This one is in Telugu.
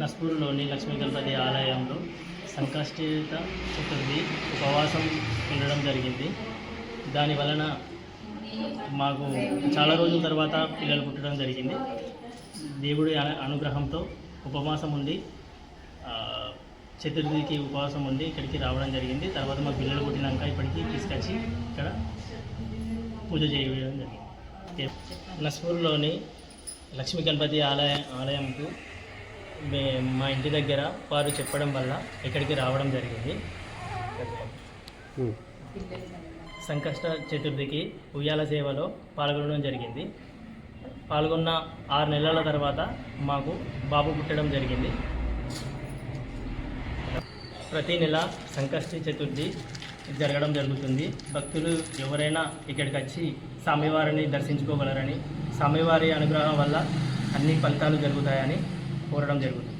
నస్పూర్లోని లక్ష్మీ గణపతి ఆలయంలో సంకష్టిత చతుర్థి ఉపవాసం ఉండడం జరిగింది. దాని వలన మాకు చాలా రోజుల తర్వాత పిల్లలు పుట్టడం జరిగింది. దేవుడి అనుగ్రహంతో ఉపవాసం ఉండి చతుర్థికి ఉపవాసం ఉండి ఇక్కడికి రావడం జరిగింది. తర్వాత మా పిల్లలు పుట్టినాక ఇప్పటికి తీసుకొచ్చి ఇక్కడ పూజ చేయడం జరిగింది. నస్పూర్లోని లక్ష్మీ గణపతి ఆలయ ఆలయంకు మా ఇంటి దగ్గర వారు చెప్పడం వల్ల ఇక్కడికి రావడం జరిగింది. సంకష్ట చతుర్థికి ఉయ్యాల సేవలో పాల్గొనడం జరిగింది. పాల్గొన్న ఆరు నెలల తర్వాత మాకు బాబు పుట్టడం జరిగింది. ప్రతి నెల సంకష్టి చతుర్థి జరగడం జరుగుతుంది. భక్తులు ఎవరైనా ఇక్కడికి వచ్చి స్వామివారిని దర్శించుకోగలరని స్వామివారి అనుగ్రహం వల్ల అన్ని ఫలితాలు జరుగుతాయని కోరడం జరుగుతుంది.